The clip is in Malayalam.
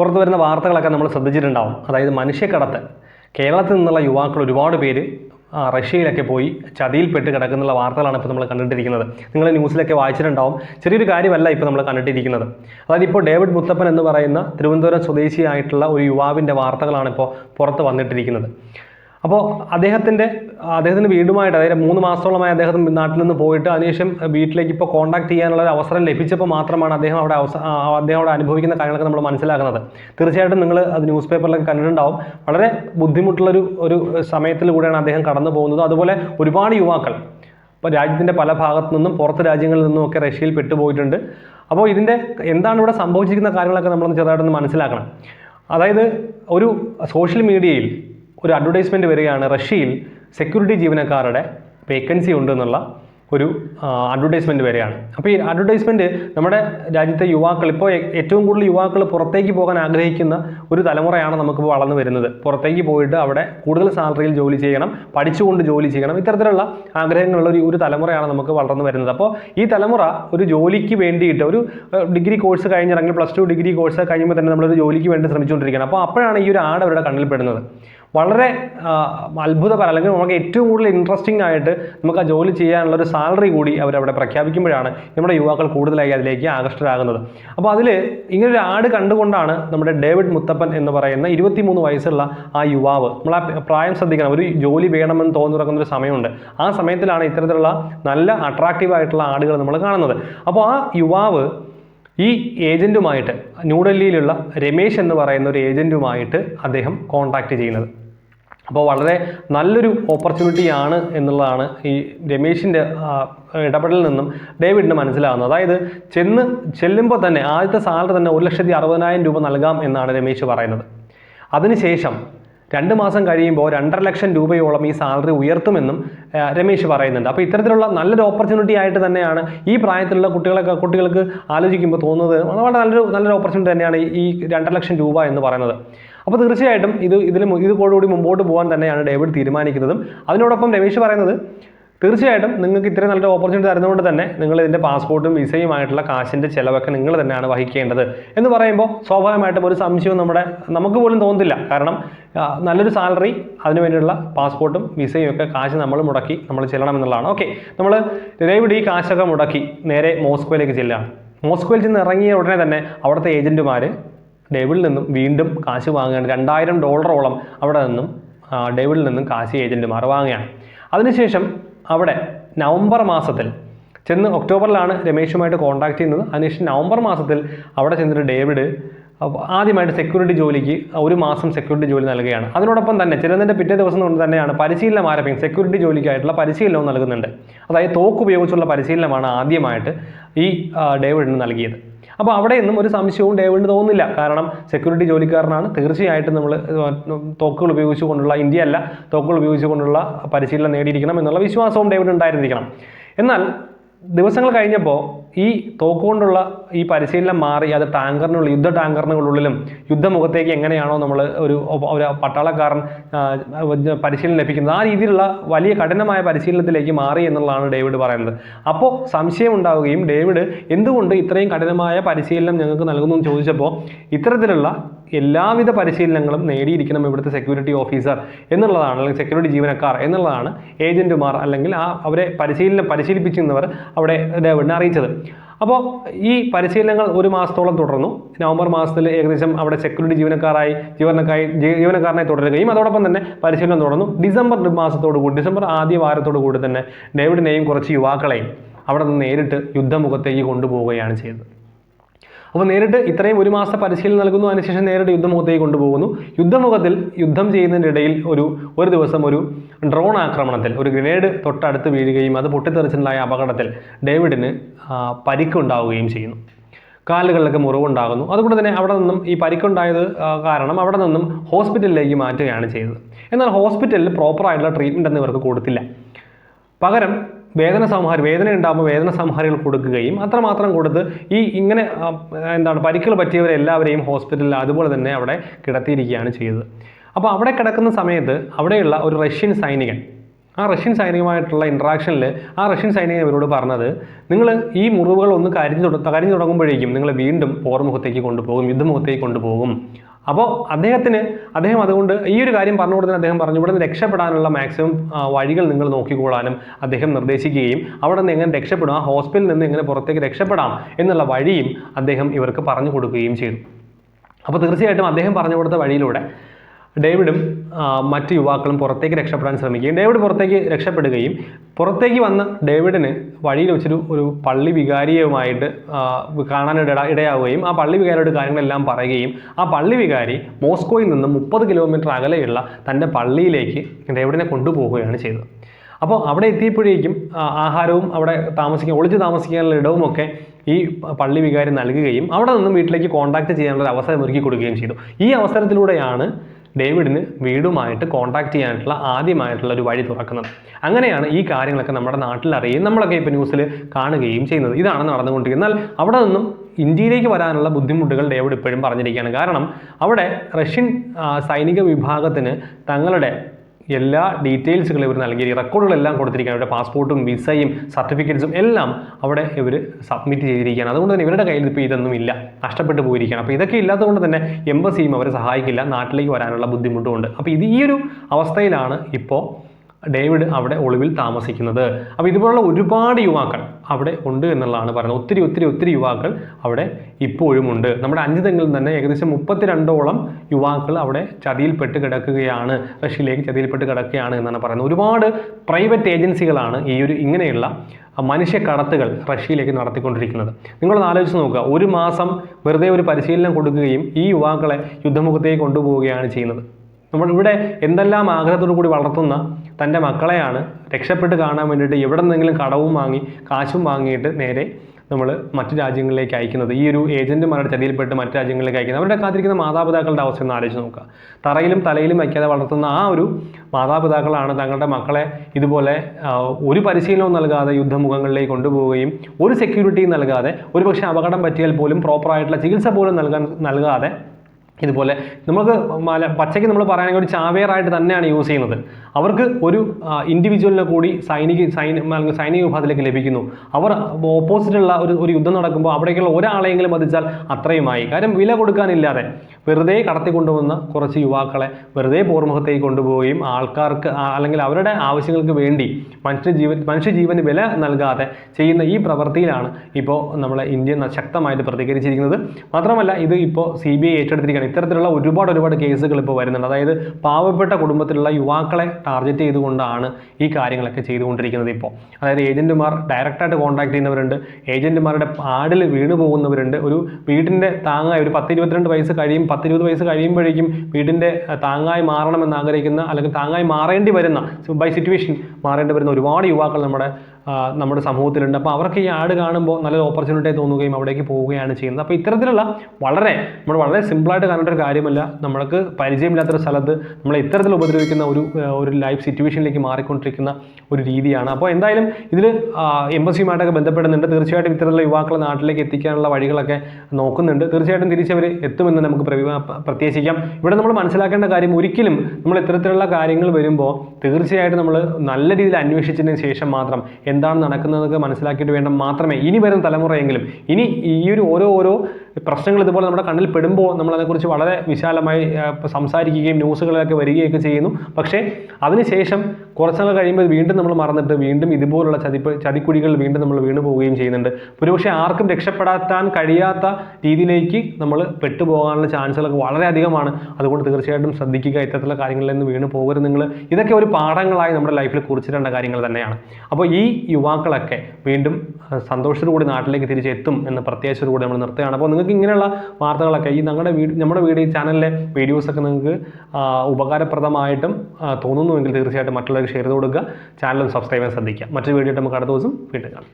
പുറത്തു വരുന്ന വാർത്തകളൊക്കെ നമ്മൾ ശ്രദ്ധിച്ചിട്ടുണ്ടാവും. അതായത് മനുഷ്യക്കടത്ത്. കേരളത്തിൽ നിന്നുള്ള യുവാക്കൾ ഒരുപാട് പേര് റഷ്യയിലൊക്കെ പോയി ചതിയിൽപ്പെട്ട് കിടക്കുന്നുള്ള വാർത്തകളാണ് ഇപ്പോൾ നമ്മൾ കണ്ടിട്ടിരിക്കുന്നത്. നിങ്ങൾ ന്യൂസിലൊക്കെ വായിച്ചിട്ടുണ്ടാവും. ചെറിയൊരു കാര്യമല്ല ഇപ്പോൾ നമ്മൾ കണ്ടിട്ടിരിക്കുന്നത്. അതായത് ഇപ്പോൾ ഡേവിഡ് മുത്തപ്പൻ എന്ന് പറയുന്ന തിരുവനന്തപുരം സ്വദേശിയായിട്ടുള്ള ഒരു യുവാവിന്റെ വാർത്തകളാണ് ഇപ്പോൾ പുറത്ത് വന്നിട്ടിരിക്കുന്നത്. അപ്പോൾ അദ്ദേഹത്തിന്റെ അദ്ദേഹത്തിന്റെ വീടുമായിട്ട് അതായത് മൂന്ന് മാസത്തോളമായി അദ്ദേഹം നാട്ടിൽ നിന്ന് പോയിട്ട് അതിനുശേഷം വീട്ടിലേക്ക് ഇപ്പോൾ കോൺടാക്ട് ചെയ്യാനുള്ള ഒരു അവസരം ലഭിച്ചപ്പോൾ മാത്രമാണ് അദ്ദേഹം അവിടെ അവസ അദ്ദേഹം അവിടെ അനുഭവിക്കുന്ന കാര്യങ്ങളൊക്കെ നമ്മൾ മനസ്സിലാക്കുന്നത്. തീർച്ചയായിട്ടും നിങ്ങൾ അത് ന്യൂസ് പേപ്പറിലൊക്കെ കണ്ടിട്ടുണ്ടാവും. വളരെ ബുദ്ധിമുട്ടുള്ളൊരു ഒരു സമയത്തിലൂടെയാണ് അദ്ദേഹം കടന്നു പോകുന്നത്. അതുപോലെ ഒരുപാട് യുവാക്കൾ ഇപ്പോൾ രാജ്യത്തിന്റെ പല ഭാഗത്തു നിന്നും പുറത്ത് രാജ്യങ്ങളിൽ നിന്നും ഒക്കെ റഷ്യയിൽ പെട്ടുപോയിട്ടുണ്ട്. അപ്പോൾ ഇതിന്റെ എന്താണ് ഇവിടെ സംഭവിച്ചിരിക്കുന്ന കാര്യങ്ങളൊക്കെ നമ്മളൊന്ന് ചെറുതായിട്ടൊന്ന് മനസ്സിലാക്കണം. അതായത് ഒരു സോഷ്യൽ മീഡിയയിൽ ഒരു അഡ്വർടൈസ്മെന്റ് വരികയാണ് റഷ്യയിൽ സെക്യൂരിറ്റി ജീവനക്കാരുടെ വേക്കൻസി ഉണ്ടെന്നുള്ള ഒരു അഡ്വർടൈസ്മെന്റ് വരികയാണ്. അപ്പോൾ ഈ അഡ്വർടൈസ്മെന്റ് നമ്മുടെ രാജ്യത്തെ യുവാക്കൾ ഇപ്പോൾ ഏറ്റവും കൂടുതൽ യുവാക്കൾ പുറത്തേക്ക് പോകാൻ ആഗ്രഹിക്കുന്ന ഒരു തലമുറയാണ് നമുക്കിപ്പോൾ വളർന്നു വരുന്നത്. പുറത്തേക്ക് പോയിട്ട് അവിടെ കൂടുതൽ സാലറിയിൽ ജോലി ചെയ്യണം പഠിച്ചുകൊണ്ട് ജോലി ചെയ്യണം ഇത്തരത്തിലുള്ള ആഗ്രഹങ്ങളുള്ള ഒരു ഒരു തലമുറയാണ് നമുക്ക് വളർന്നു വരുന്നത്. അപ്പോൾ ഈ തലമുറ ഒരു ജോലിക്ക് വേണ്ടിയിട്ട് ഒരു ഡിഗ്രി കോഴ്സ് കഴിഞ്ഞിറങ്ങി പ്ലസ് ടു ഡിഗ്രി കോഴ്സ് കഴിയുമ്പോൾ തന്നെ നമ്മളൊരു ജോലിക്ക് വേണ്ടി ശ്രമിച്ചുകൊണ്ടിരിക്കുകയാണ്. അപ്പോൾ അപ്പോഴാണ് ഈ ഒരു ആട് അവരുടെ കണ്ണിൽ പെടുന്നത്. വളരെ അത്ഭുതപര അല്ലെങ്കിൽ നമുക്ക് ഏറ്റവും കൂടുതൽ ഇൻട്രസ്റ്റിംഗ് ആയിട്ട് നമുക്ക് ആ ജോലി ചെയ്യാനുള്ള ഒരു സാലറി കൂടി അവരവിടെ പ്രഖ്യാപിക്കുമ്പോഴാണ് നമ്മുടെ യുവാക്കൾ കൂടുതലായി അതിലേക്ക് ആകർഷ്ടരാകുന്നത് അപ്പോൾ അതിൽ ഇങ്ങനൊരു ആട് കണ്ടുകൊണ്ടാണ് നമ്മുടെ ഡേവിഡ് മുത്തപ്പൻ എന്ന് പറയുന്ന ഇരുപത്തിമൂന്ന് വയസ്സുള്ള ആ യുവാവ്. നമ്മൾ ആ പ്രായം ശ്രദ്ധിക്കണം ഒരു ജോലി വേണമെന്ന് തോന്നുന്ന ഒരു സമയമുണ്ട്. ആ സമയത്തിലാണ് ഇത്തരത്തിലുള്ള നല്ല അട്രാക്റ്റീവ് ആയിട്ടുള്ള ആടുകൾ നമ്മൾ കാണുന്നത്. അപ്പോൾ ആ യുവാവ് ഈ ഏജന്റുമായിട്ട് ന്യൂഡൽഹിയിലുള്ള രമേശ് എന്ന് പറയുന്ന ഒരു ഏജന്റുമായിട്ട് അദ്ദേഹം കോൺടാക്റ്റ് ചെയ്യുന്നത്. അപ്പോൾ വളരെ നല്ലൊരു ഓപ്പർച്യൂണിറ്റിയാണ് എന്നുള്ളതാണ് ഈ രമേശിന്റെ ഇടപെടലിൽ നിന്നും ഡേവിഡിന് മനസ്സിലാകുന്നത്. അതായത് ചെന്ന് ചെല്ലുമ്പോൾ തന്നെ ആദ്യത്തെ സാലറി തന്നെ ഒരു ലക്ഷത്തി അറുപതിനായിരം രൂപ നൽകാം എന്നാണ് രമേശ് പറയുന്നത്. അതിനുശേഷം രണ്ട് മാസം കഴിയുമ്പോൾ രണ്ടര ലക്ഷം രൂപയോളം ഈ സാലറി ഉയർത്തുമെന്നും രമേശ് പറയുന്നുണ്ട്. അപ്പോൾ ഇത്തരത്തിലുള്ള നല്ലൊരു ഓപ്പർച്യൂണിറ്റി ആയിട്ട് തന്നെയാണ് ഈ പ്രായത്തിലുള്ള കുട്ടികളൊക്കെ കുട്ടികൾക്ക് ആലോചിക്കുമ്പോൾ തോന്നുന്നത് വളരെ നല്ലൊരു നല്ലൊരു ഓപ്പർച്യൂണിറ്റി തന്നെയാണ് ഈ രണ്ടര ലക്ഷം രൂപ എന്ന് പറയുന്നത്. അപ്പോൾ തീർച്ചയായിട്ടും ഇത് ഇതിൽ ഇത് കൂടി മുമ്പോട്ട് പോകാൻ തന്നെയാണ് ഡേവിഡ് തീരുമാനിക്കുന്നതും. അതിനോടൊപ്പം രമേശ് പറയുന്നത് തീർച്ചയായിട്ടും നിങ്ങൾക്ക് ഇത്രയും നല്ല ഓപ്പർച്യൂണിറ്റി തരുന്നതുകൊണ്ട് തന്നെ നിങ്ങൾ ഇതിന്റെ പാസ്പോർട്ടും വിസയുമായിട്ടുള്ള കാശിന്റെ ചിലവൊക്കെ നിങ്ങൾ തന്നെയാണ് വഹിക്കേണ്ടത്. എന്ന് പറയുമ്പോൾ സ്വാഭാവികമായിട്ടും ഒരു സംശയവും നമ്മുടെ നമുക്ക് പോലും തോന്നുന്നില്ല കാരണം നല്ലൊരു സാലറി അതിനുവേണ്ടിയുള്ള പാസ്പോർട്ടും വിസയും ഒക്കെ കാശ് നമ്മൾ മുടക്കി നമ്മൾ ചെല്ലണം എന്നുള്ളതാണ്. ഓക്കെ നമ്മൾ ഡേവിഡ് ഈ കാശൊക്കെ മുടക്കി നേരെ മോസ്കോയിലേക്ക് ചെല്ലുകയാണ്. മോസ്കോയിൽ ചെന്ന് ഇറങ്ങിയ ഉടനെ തന്നെ അവിടുത്തെ ഏജന്റുമാർ ഡേവിഡിൽ നിന്നും വീണ്ടും കാശ് വാങ്ങുകയാണ്. രണ്ടായിരം ഡോളറോളം അവിടെ നിന്നും ഡേവിഡിൽ നിന്നും കാശ് ഏജന്റുമാർ വാങ്ങുകയാണ്. അതിനുശേഷം അവിടെ നവംബർ മാസത്തിൽ ചെന്ന് ഒക്ടോബറിലാണ് രമേശുമായിട്ട് കോൺടാക്ട് ചെയ്യുന്നത്. അതിനുശേഷം നവംബർ മാസത്തിൽ അവിടെ ചെന്നിട്ട് ഡേവിഡ് ആദ്യമായിട്ട് സെക്യൂരിറ്റി ജോലിക്ക് ഒരു മാസം സെക്യൂരിറ്റി ജോലി നൽകുകയാണ്. അതിനോടൊപ്പം തന്നെ ചെല്ലുന്നതിന്റെ പിറ്റേ ദിവസം കൊണ്ട് തന്നെയാണ് പരിശീലനം ആരംഭിക്കും സെക്യൂരിറ്റി ജോലിക്കായിട്ടുള്ള പരിശീലനവും നൽകുന്നുണ്ട്. അതായത് തോക്ക് ഉപയോഗിച്ചുള്ള പരിശീലനമാണ് ആദ്യമായിട്ട് ഈ ഡേവിഡിന് നൽകിയത്. അപ്പോൾ അവിടെ നിന്നും ഒരു സംശയവും ഡേവിഡിന് തോന്നുന്നില്ല. കാരണം സെക്യൂരിറ്റി ജോലിക്കാരനാണ്. തീർച്ചയായിട്ടും നമ്മൾ തോക്കുകൾ ഉപയോഗിച്ചുകൊണ്ടുള്ള ഇന്ത്യ അല്ല തോക്കുകൾ ഉപയോഗിച്ചുകൊണ്ടുള്ള പരിശീലനം നേടിയിരിക്കണം എന്നുള്ള വിശ്വാസവും ഡേവിഡ് ഉണ്ടായിരുന്നിരിക്കണം. എന്നാൽ ദിവസങ്ങൾ കഴിഞ്ഞപ്പോൾ ഈ തോക്കുകൊണ്ടുള്ള ഈ പരിശീലനം മാറി അത് ടാങ്കറിനുള്ള യുദ്ധ ടാങ്കറിനുള്ളിലും യുദ്ധമുഖത്തേക്ക് എങ്ങനെയാണോ നമ്മൾ ഒരു ഒരു പട്ടാളക്കാരൻ പരിശീലനം ലഭിക്കുന്നത്. ആ രീതിയിലുള്ള വലിയ കഠിനമായ പരിശീലനത്തിലേക്ക് മാറി എന്നുള്ളതാണ് ഡേവിഡ് പറയുന്നത്. അപ്പോൾ സംശയം ഉണ്ടാവുകയും ഡേവിഡ് എന്തുകൊണ്ട് ഇത്രയും കഠിനമായ പരിശീലനം ഞങ്ങൾക്ക് നൽകുന്നു എന്ന് ചോദിച്ചപ്പോൾ ഇത്തരത്തിലുള്ള എല്ലാവിധ പരിശീലനങ്ങളും നേടിയിരിക്കണം ഇവിടുത്തെ സെക്യൂരിറ്റി ഓഫീസർ എന്നുള്ളതാണ് അല്ലെങ്കിൽ സെക്യൂരിറ്റി ജീവനക്കാർ എന്നുള്ളതാണ് ഏജന്റുമാർ അല്ലെങ്കിൽ ആ അവരെ പരിശീലനം പരിശീലിപ്പിച്ചിരുന്നവർ അവിടെ ഡേവിഡിനെ അറിയിച്ചത്. അപ്പോൾ ഈ പരിശീലനങ്ങൾ ഒരു മാസത്തോളം തുടർന്നു. നവംബർ മാസത്തിൽ ഏകദേശം അവിടെ സെക്യൂരിറ്റി ജീവനക്കാരായി ജീവനക്കായി ജീവനക്കാരനായി തുടരുകയും അതോടൊപ്പം തന്നെ പരിശീലനം തുടർന്നു. ഡിസംബർ മാസത്തോടു കൂടി ഡിസംബർ ആദ്യ വാരത്തോടു കൂടി തന്നെ ഡേവിഡിനെയും കുറച്ച് യുവാക്കളെയും അവിടെ നിന്ന് നേരിട്ട് യുദ്ധമുഖത്തേക്ക് കൊണ്ടുപോവുകയാണ് ചെയ്തത്. അപ്പോൾ നേരിട്ട് ഇത്രയും ഒരു മാസത്തെ പരിശീലനം നൽകുന്നു അതിനുശേഷം നേരിട്ട് യുദ്ധമുഖത്തേക്ക് കൊണ്ടുപോകുന്നു. യുദ്ധമുഖത്തിൽ യുദ്ധം ചെയ്യുന്നതിന്റെ ഇടയിൽ ഒരു ഒരു ദിവസം ഒരു ഡ്രോൺ ആക്രമണത്തിൽ ഒരു ഗ്രനേഡ് തൊട്ടടുത്ത് വീഴുകയും അത് പൊട്ടിത്തെറിച്ചിട്ടുണ്ടായ അപകടത്തിൽ ഡേവിഡിന് പരിക്കുണ്ടാവുകയും ചെയ്യുന്നു. കാലുകളിലൊക്കെ മുറിവുണ്ടാകുന്നു. അതുകൊണ്ട് തന്നെ അവിടെ നിന്നും ഈ പരിക്കുണ്ടായത് കാരണം അവിടെ നിന്നും ഹോസ്പിറ്റലിലേക്ക് മാറ്റുകയാണ് ചെയ്തത്. എന്നാൽ ഹോസ്പിറ്റലിൽ പ്രോപ്പറായിട്ടുള്ള ട്രീറ്റ്മെന്റ് ഒന്നും ഇവർക്ക് കൊടുത്തില്ല. പകരം വേദന സംഹാരി വേദന ഉണ്ടാകുമ്പോൾ വേദന സംഹാരികൾ കൊടുക്കുകയും അത്രമാത്രം കൊടുത്ത് ഈ ഇങ്ങനെ എന്താണ് പരിക്കുകൾ പറ്റിയവരെ എല്ലാവരെയും ഹോസ്പിറ്റലിൽ അതുപോലെ തന്നെ അവിടെ കിടത്തിയിരിക്കുകയാണ് ചെയ്തത്. അപ്പോൾ അവിടെ കിടക്കുന്ന സമയത്ത് അവിടെയുള്ള ഒരു റഷ്യൻ സൈനികൻ ആ റഷ്യൻ സൈനികമായിട്ടുള്ള ഇൻട്രാക്ഷനിൽ ആ റഷ്യൻ സൈനികൻ ഇവരോട് പറഞ്ഞത് നിങ്ങൾ ഈ മുറിവുകൾ ഒന്ന് കരിഞ്ഞു കരിഞ്ഞു തുടങ്ങുമ്പോഴേക്കും നിങ്ങൾ വീണ്ടും പോർമുഖത്തേക്ക് കൊണ്ടുപോകും യുദ്ധമുഖത്തേക്ക് കൊണ്ടുപോകും. അപ്പോൾ അദ്ദേഹത്തിന് അദ്ദേഹം അതുകൊണ്ട് ഈ ഒരു കാര്യം പറഞ്ഞു കൊടുത്തിന് അദ്ദേഹം പറഞ്ഞു ഇവിടെ നിന്ന് രക്ഷപ്പെടാനുള്ള മാക്സിമം വഴികൾ നിങ്ങൾ നോക്കിക്കൊള്ളാനും അദ്ദേഹം നിർദ്ദേശിക്കുകയും അവിടെ നിന്ന് എങ്ങനെ രക്ഷപ്പെടും ഹോസ്പിറ്റലിൽ നിന്ന് എങ്ങനെ പുറത്തേക്ക് രക്ഷപ്പെടാം എന്നുള്ള വഴിയും അദ്ദേഹം ഇവർക്ക് പറഞ്ഞു കൊടുക്കുകയും ചെയ്തു. അപ്പോൾ തീർച്ചയായിട്ടും അദ്ദേഹം പറഞ്ഞു കൊടുത്ത വഴിയിലൂടെ ഡേവിഡും മറ്റു യുവാക്കളും പുറത്തേക്ക് രക്ഷപ്പെടാൻ ശ്രമിക്കുകയും ഡേവിഡ് പുറത്തേക്ക് രക്ഷപ്പെടുകയും പുറത്തേക്ക് വന്ന ഡേവിഡിന് വഴിയിൽ വെച്ചൊരു ഒരു പള്ളി വികാരിയുമായിട്ട് കാണാനിട ഇടയാവുകയും ആ പള്ളി വികാരിയോട് കാര്യങ്ങളെല്ലാം പറയുകയും ആ പള്ളി വികാരി മോസ്കോയിൽ നിന്ന് മുപ്പത് കിലോമീറ്റർ അകലെയുള്ള തന്റെ പള്ളിയിലേക്ക് ഡേവിഡിനെ കൊണ്ടുപോവുകയാണ് ചെയ്തത്. അപ്പോൾ അവിടെ എത്തിയപ്പോഴേക്കും ആഹാരവും അവിടെ താമസിക്കാൻ ഒളിച്ച് താമസിക്കാനുള്ള ഇടവുമൊക്കെ ഈ പള്ളി വികാരി നൽകുകയും അവിടെ നിന്നും വീട്ടിലേക്ക് കോൺടാക്ട് ചെയ്യാനുള്ള അവസരം ഒരുക്കി കൊടുക്കുകയും ചെയ്തു. ഈ അവസരത്തിലൂടെയാണ് ഡേവിഡിന് വീടുമായിട്ട് കോൺടാക്ട് ചെയ്യാനായിട്ടുള്ള ആദ്യമായിട്ടുള്ള ഒരു വഴി തുറക്കുന്നത്. അങ്ങനെയാണ് ഈ കാര്യങ്ങളൊക്കെ നമ്മുടെ നാട്ടിൽ അറിയുകയും നമ്മളൊക്കെ ഇപ്പോൾ ന്യൂസിൽ കാണുകയും ചെയ്യുന്നത്. ഇതാണ് നടന്നുകൊണ്ടിരിക്കുന്നത്. എന്നാൽ അവിടെ നിന്നും ഇന്ത്യയിലേക്ക് വരാനുള്ള ബുദ്ധിമുട്ടുകൾ ഡേവിഡ് ഇപ്പോഴും പറഞ്ഞിരിക്കുകയാണ്. കാരണം അവിടെ റഷ്യൻ സൈനിക വിഭാഗത്തിന് തങ്ങളുടെ എല്ലാ ഡീറ്റെയിൽസുകളും ഇവർ നൽകി. റെക്കോർഡുകളെല്ലാം കൊടുത്തിരിക്കുകയാണ്. അവരുടെ പാസ്പോർട്ടും വിസയും സർട്ടിഫിക്കറ്റ്സും എല്ലാം അവിടെ ഇവർ സബ്മിറ്റ് ചെയ്തിരിക്കുകയാണ്. അതുകൊണ്ട് തന്നെ ഇവരുടെ കയ്യിൽ ഇപ്പോൾ ഇതൊന്നും ഇല്ല. നഷ്ടപ്പെട്ടു പോയിരിക്കുകയാണ്. അപ്പോൾ ഇതൊക്കെ ഇല്ലാത്തതുകൊണ്ട് തന്നെ എംബസിയും അവരെ സഹായിക്കില്ല. നാട്ടിലേക്ക് വരാനുള്ള ബുദ്ധിമുട്ടുമുണ്ട് അപ്പോൾ ഇത് ഈ ഒരു അവസ്ഥയിലാണ് ഇപ്പോൾ ഡേവിഡ് അവിടെ ഒളിവിൽ താമസിക്കുന്നത്. അപ്പോൾ ഇതുപോലുള്ള ഒരുപാട് യുവാക്കൾ അവിടെ ഉണ്ട് എന്നുള്ളതാണ് പറയുന്നത്. ഒത്തിരി ഒത്തിരി ഒത്തിരി യുവാക്കൾ അവിടെ ഇപ്പോഴും ഉണ്ട്. നമ്മുടെ അഞ്ച് തെങ്ങിൽ തന്നെ ഏകദേശം മുപ്പത്തിരണ്ടോളം യുവാക്കൾ അവിടെ ചതിയിൽപ്പെട്ട് കിടക്കുകയാണ് റഷ്യയിലേക്ക് ചതിയിൽപ്പെട്ട് കിടക്കുകയാണ് എന്നാണ് പറയുന്നത്. ഒരുപാട് പ്രൈവറ്റ് ഏജൻസികളാണ് ഈ ഒരു ഇങ്ങനെയുള്ള മനുഷ്യ കടത്തുകൾ റഷ്യയിലേക്ക് നടത്തിക്കൊണ്ടിരിക്കുന്നത്. നിങ്ങളൊന്ന് ആലോചിച്ച് നോക്കുക. ഒരു മാസം വെറുതെ ഒരു പരിശീലനം കൊടുക്കുകയും ഈ യുവാക്കളെ യുദ്ധമുഖത്തേക്ക് കൊണ്ടുപോവുകയാണ് ചെയ്യുന്നത്. നമ്മൾ ഇവിടെ എന്തെല്ലാം ആഗ്രഹത്തോടു കൂടി വളർത്തുന്ന തന്റെ മക്കളെയാണ് രക്ഷപ്പെട്ട് കാണാൻ വേണ്ടിയിട്ട് എവിടെ നിന്നെങ്കിലും കടവും വാങ്ങി കാശും വാങ്ങിയിട്ട് നേരെ നമ്മൾ മറ്റു രാജ്യങ്ങളിലേക്ക് അയക്കുന്നത്. ഈ ഒരു ഏജന്റുമാരുടെ ചതിയിൽപ്പെട്ട് മറ്റു രാജ്യങ്ങളിലേക്ക് അയക്കുന്നത്. അവരുടെ കാത്തിരിക്കുന്ന മാതാപിതാക്കളുടെ അവസ്ഥ ഒന്ന് ആലോചിച്ച് നോക്കുക. തറയിലും തലയിലും വയ്ക്കാതെ വളർത്തുന്ന ആ ഒരു മാതാപിതാക്കളാണ് തങ്ങളുടെ മക്കളെ ഇതുപോലെ ഒരു പരിശീലനവും നൽകാതെ യുദ്ധമുഖങ്ങളിലേക്ക് കൊണ്ടുപോവുകയും ഒരു സെക്യൂരിറ്റിയും നൽകാതെ ഒരു പക്ഷേ അപകടം പറ്റിയാൽ പോലും പ്രോപ്പറായിട്ടുള്ള ചികിത്സ പോലും നൽകാൻ നൽകാതെ ഇതുപോലെ നമുക്ക് മല പച്ചയ്ക്ക് നമ്മൾ പറയുകയാണെങ്കിൽ ഒരു ചാവേറായിട്ട് തന്നെയാണ് യൂസ് ചെയ്യുന്നത്. അവർക്ക് ഒരു ഇൻഡിവിജ്വലിനെ കൂടി സൈനിക സൈനിക സൈനിക വിഭാഗത്തിലേക്ക് ലഭിക്കുന്നു. അവർ ഓപ്പോസിറ്റുള്ള ഒരു ഒരു യുദ്ധം നടക്കുമ്പോൾ അവിടേക്കുള്ള ഒരാളെങ്കിലും മതിച്ചാൽ അത്രയുമായി. കാര്യം വില കൊടുക്കാനില്ലാതെ. വെറുതെ കടത്തിക്കൊണ്ടുവന്ന കുറച്ച് യുവാക്കളെ വെറുതെ പോർമുഖത്തേക്ക് കൊണ്ടുപോവുകയും ആൾക്കാർക്ക് അല്ലെങ്കിൽ അവരുടെ ആവശ്യങ്ങൾക്ക് വേണ്ടി മനുഷ്യ ജീവൻ മനുഷ്യജീവന് വില നൽകാതെ ചെയ്യുന്ന ഈ പ്രവൃത്തിയിലാണ് ഇപ്പോൾ നമ്മളെ ഇന്ത്യ ശക്തമായിട്ട് പ്രതികരിച്ചിരിക്കുന്നത്. മാത്രമല്ല ഇത് ഇപ്പോൾ സി ബി ഐ ഏറ്റെടുത്തിരിക്കുകയാണ്. ഇത്തരത്തിലുള്ള ഒരുപാട് ഒരുപാട് കേസുകൾ ഇപ്പോൾ വരുന്നുണ്ട്. അതായത് പാവപ്പെട്ട കുടുംബത്തിലുള്ള യുവാക്കളെ ടാർഗറ്റ് ചെയ്തുകൊണ്ടാണ് ഈ കാര്യങ്ങളൊക്കെ ചെയ്തുകൊണ്ടിരിക്കുന്നത് ഇപ്പോൾ. അതായത് ഏജന്റുമാർ ഡയറക്റ്റായിട്ട് കോൺടാക്ട് ചെയ്യുന്നവരുണ്ട്. ഏജന്റുമാരുടെ ആടിൽ വീണു പോകുന്നവരുണ്ട് ഒരു വീടിന്റെ താങ്ങായ ഒരു പത്ത് ഇരുപത്തിരണ്ട് വയസ്സ് കഴിയും പത്ത് ഇരുപത് വയസ്സ് കഴിയുമ്പോഴേക്കും വീടിന്റെ താങ്ങായി മാറണമെന്ന് ആഗ്രഹിക്കുന്ന അല്ലെങ്കിൽ താങ്ങായി മാറേണ്ടി വരുന്ന ബൈ സിറ്റുവേഷൻ മാറേണ്ടി വരുന്ന ഒരുപാട് യുവാക്കൾ നമ്മുടെ നമ്മുടെ സമൂഹത്തിലുണ്ട്. അപ്പോൾ അവർക്ക് ഈ ആട് കാണുമ്പോൾ നല്ലൊരു ഓപ്പർച്യൂണിറ്റി തോന്നുകയും അവിടേക്ക് പോവുകയാണ് ചെയ്യുന്നത്. അപ്പോൾ ഇത്തരത്തിലുള്ള വളരെ നമ്മൾ വളരെ സിമ്പിളായിട്ട് കാണേണ്ട ഒരു കാര്യമല്ല. നമ്മൾക്ക് പരിചയമില്ലാത്തൊരു സ്ഥലത്ത് നമ്മൾ ഇത്തരത്തിൽ ഉപദ്രവിക്കുന്ന ഒരു ഒരു ലൈഫ് സിറ്റുവേഷനിലേക്ക് മാറിക്കൊണ്ടിരിക്കുന്ന ഒരു രീതിയാണ്. അപ്പോൾ എന്തായാലും ഇതിൽ എംബസിയുമായിട്ടൊക്കെ ബന്ധപ്പെടുന്നുണ്ട്. തീർച്ചയായിട്ടും ഇത്തരത്തിലുള്ള യുവാക്കളെ നാട്ടിലേക്ക് എത്തിക്കാനുള്ള വഴികളൊക്കെ നോക്കുന്നുണ്ട്. തീർച്ചയായിട്ടും തിരിച്ചവർ എത്തുമെന്ന് നമുക്ക് പ്രത്യേകിക്കാം. ഇവിടെ നമ്മൾ മനസ്സിലാക്കേണ്ട കാര്യം ഒരിക്കലും നമ്മൾ ഇത്തരത്തിലുള്ള കാര്യങ്ങൾ വരുമ്പോൾ തീർച്ചയായിട്ടും നമ്മൾ നല്ല രീതിയിൽ അന്വേഷിച്ചതിന് ശേഷം മാത്രം എന്താണ് നടക്കുന്നതൊക്കെ മനസ്സിലാക്കിയിട്ട് വേണ്ട മാത്രമേ ഇനി വരുന്ന തലമുറയെങ്കിലും. ഇനി ഈ ഒരു ഓരോ ഓരോ പ്രശ്നങ്ങൾ ഇതുപോലെ നമ്മുടെ കണ്ണിൽ പെടുമ്പോൾ നമ്മൾ അതിനെക്കുറിച്ച് വളരെ വിശാലമായി സംസാരിക്കുകയും ന്യൂസുകളിലൊക്കെ വരികയൊക്കെ ചെയ്യുന്നു. പക്ഷേ അതിനുശേഷം കുറച്ചാൾ കഴിയുമ്പോൾ വീണ്ടും നമ്മൾ മറന്നിട്ട് വീണ്ടും ഇതുപോലുള്ള ചതിപ്പ് ചതിക്കുഴികൾ വീണ്ടും നമ്മൾ വീണു പോവുകയും ചെയ്യുന്നുണ്ട്. ഒരുപക്ഷെ ആർക്കും രക്ഷപ്പെടാത്താൻ കഴിയാത്ത രീതിയിലേക്ക് നമ്മൾ പെട്ടുപോകാനുള്ള ചാൻസുകളൊക്കെ വളരെയധികമാണ് അതുകൊണ്ട് തീർച്ചയായിട്ടും ശ്രദ്ധിക്കുക ഇത്തരത്തിലുള്ള കാര്യങ്ങളിൽ നിന്ന് വീണ് പോകരുത് നിങ്ങൾ. ഇതൊക്കെ ഒരു പാഠങ്ങളായി നമ്മുടെ ലൈഫിൽ കുറിച്ചിട്ടേണ്ട കാര്യങ്ങൾ തന്നെയാണ്. അപ്പോൾ ഈ യുവാക്കളൊക്കെ വീണ്ടും സന്തോഷത്തോടുകൂടി നാട്ടിലേക്ക് തിരിച്ചെത്തും എന്ന പ്രത്യാശയോടുകൂടി നമ്മൾ നിർത്തുകയാണ്. അപ്പോൾ നിങ്ങൾക്ക് ഇങ്ങനെയുള്ള വാർത്തകളൊക്കെ ഈ ഞങ്ങളുടെ വീട് നമ്മുടെ വീഡിയോ ചാനലിലെ വീഡിയോസൊക്കെ നിങ്ങൾക്ക് ഉപകാരപ്രദമായിട്ടും തോന്നുന്നുവെങ്കിൽ തീർച്ചയായിട്ടും മറ്റുള്ളവർക്ക് ഷെയർ ചെയ്ത് കൊടുക്കുക. ചാനൽ സബ്സ്ക്രൈബ് ചെയ്യാൻ ശ്രദ്ധിക്കുക. മറ്റൊരു വീഡിയോ നമുക്ക് അടുത്ത ദിവസം വീണ്ടും കാണാം.